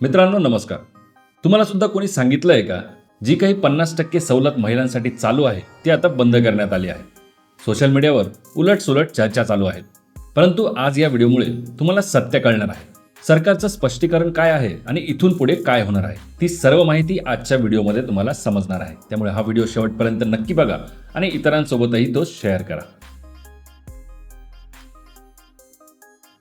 मित्रांनो नमस्कार. तुम्हाला सुद्धा कोणी सांगितलं आहे का? जी काही पन्नास टक्के सवलत महिलांसाठी चालू आहे ती आता बंद करण्यात आली आहे. सोशल मीडियावर उलट सुलट चर्चा चालू आहेत परंतु आज या व्हिडिओमुळे तुम्हाला सत्य कळणार आहे. सरकारचं स्पष्टीकरण काय आहे आणि इथून पुढे काय होणार आहे ती सर्व माहिती आजच्या व्हिडिओमध्ये तुम्हाला समजणार आहे. त्यामुळे हा व्हिडिओ शेवटपर्यंत नक्की बघा आणि इतरांसोबतही तो शेअर करा.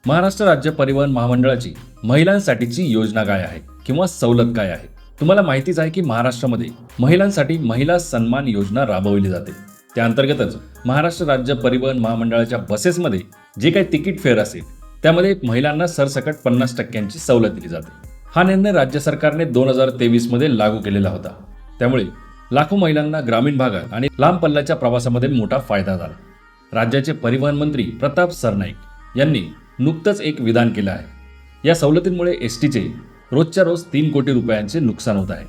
महाराष्ट्र राज्य परिवहन महामंडळाची महिलांसाठीची योजना काय आहे किंवा सवलत काय आहे? तुम्हाला माहितीच आहे की महाराष्ट्रामध्ये महिलांसाठी महिला सन्मान योजना राबवली जाते. त्या अंतर्गतच महाराष्ट्र राज्य परिवहन महामंडळाच्या बसेसमध्ये जे काही तिकीट फेअर असेल त्यामध्ये महिलांना सरसकट पन्नास टक्क्यांची सवलत दिली जाते. हा निर्णय राज्य सरकारने दोन हजार तेवीसमध्ये लागू केलेला होता. त्यामुळे लाखो महिलांना ग्रामीण भागात आणि लांब पल्ल्याच्या प्रवासामध्ये मोठा फायदा झाला. राज्याचे परिवहन मंत्री प्रताप सरनाईक यांनी नुकतंच एक विधान केलं आहे. या सवलतींमुळे एस टीचे रोजच्या रोज तीन कोटी रुपयांचे नुकसान होत आहे.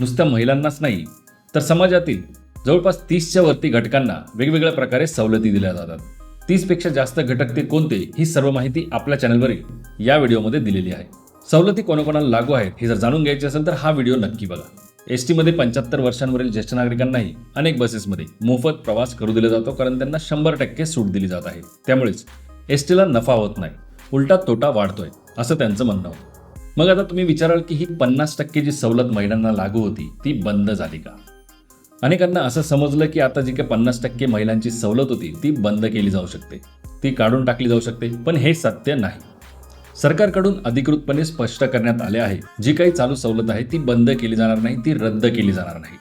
नुसत्या महिलांनाच नाही तर समाजातील जवळपास तीसच्या वरती घटकांना वेगवेगळ्या प्रकारे सवलती दिल्या जातात. तीसपेक्षा जास्त घटक ते कोणते ही सर्व माहिती आपल्या चॅनलवरील या व्हिडिओमध्ये दिलेली आहे. सवलती कोणाकोणाला लागू आहेत हे जर जाणून घ्यायचे असेल तर हा व्हिडिओ नक्की बघा. एस टीमध्ये पंच्याहत्तर वर्षांवरील ज्येष्ठ नागरिकांनाही अनेक बसेसमध्ये मोफत प्रवास करू दिला जातो कारण त्यांना शंभर टक्के सूट दिली जात आहे. त्यामुळेच एस टीला नफा होत नाही. उलटा तोटा वाढतोय असं त्यांचं म्हणणं होतं. मग आता तुम्ही विचाराल की ही पन्नास टक्के जी सवलत महिलांना लागू होती ती बंद झाली का? अनेकांना असं समजलं की आता जी काही पन्नास टक्के महिलांची सवलत होती ती बंद केली जाऊ शकते. ती काढून टाकली जाऊ शकते पण हे सत्य नाही. सरकारकडून अधिकृतपणे स्पष्ट करण्यात आले आहे जी काही चालू सवलत आहे ती बंद केली जाणार नाही ती रद्द केली जाणार नाही.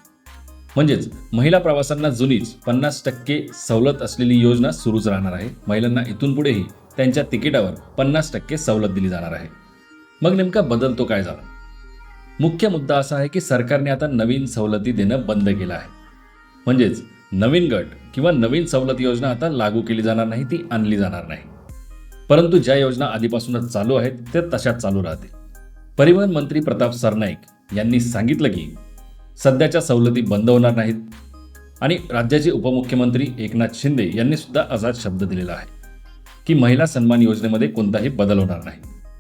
म्हणजेच महिला प्रवाशांना जुनीच पन्नास टक्के सवलत असलेली योजना सुरूच राहणार आहे. महिलांना इथून पुढेही त्यांच्या तिकिटावर पन्नास टक्के सवलत दिली जाणार आहे. मग नेमका बदल तो काय झाला? मुख्य मुद्दा असा आहे की सरकारने आता नवीन सवलती देणं बंद केलं आहे. म्हणजेच नवीन गट किंवा नवीन सवलत योजना आता लागू केली जाणार नाही ती आणली जाणार नाही. परंतु ज्या योजना आधीपासूनच चालू आहेत त्या तशाच चालू राहतील. परिवहन मंत्री प्रताप सरनाईक यांनी सांगितलं की सध्याच्या सवलती बंद होणार नाहीत. आणि राज्याचे उपमुख्यमंत्री एकनाथ शिंदे यांनी सुद्धा असाच शब्द दिलेला आहे की महिला सन्मान योजनेमध्ये कोणताही बदल होणार नाही.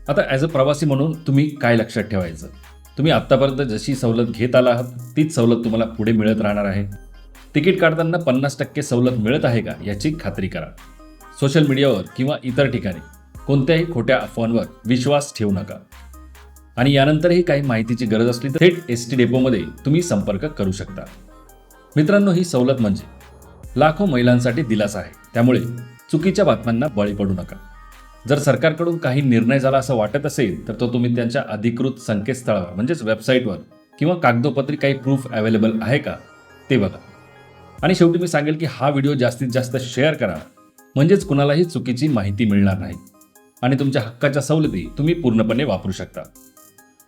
आता ॲज अ प्रवासी म्हणून तुम्ही काय लक्षात ठेवायचं? तुम्ही आत्तापर्यंत जशी सवलत घेत आला आहात तीच सवलत तुम्हाला पुढे मिळत राहणार आहे. तिकीट काढताना पन्नास टक्के सवलत मिळत आहे का याची खात्री करा. सोशल मीडियावर किंवा इतर ठिकाणी कोणत्याही खोट्या अफवांवर विश्वास ठेवू नका. आणि यानंतरही काही माहितीची गरज असली तर थेट एस टी डेपोमध्ये तुम्ही संपर्क करू शकता. मित्रांनो ही सवलत म्हणजे लाखो महिलांसाठी दिलासा आहे. त्यामुळे चुकीच्या बातम्यांना बळी पडू नका. जर सरकारकडून काही निर्णय झाला असं वाटत असेल तर तो तुम्ही त्यांच्या अधिकृत संकेतस्थळावर म्हणजेच वेबसाईटवर किंवा कागदोपत्री काही प्रूफ अवेलेबल आहे का ते बघा. आणि शेवटी मी सांगेल की हा व्हिडिओ जास्तीत जास्त शेअर करा. म्हणजेच कुणालाही चुकीची माहिती मिळणार नाही. आणि तुमच्या हक्काच्या सवलती तुम्ही पूर्णपणे वापरू शकता.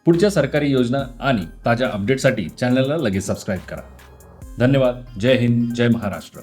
पुढच्या सरकारी योजना आणि ताज्या अपडेटसाठी चॅनलला लगेच सबस्क्राईब करा. धन्यवाद. जय हिंद. जय महाराष्ट्र.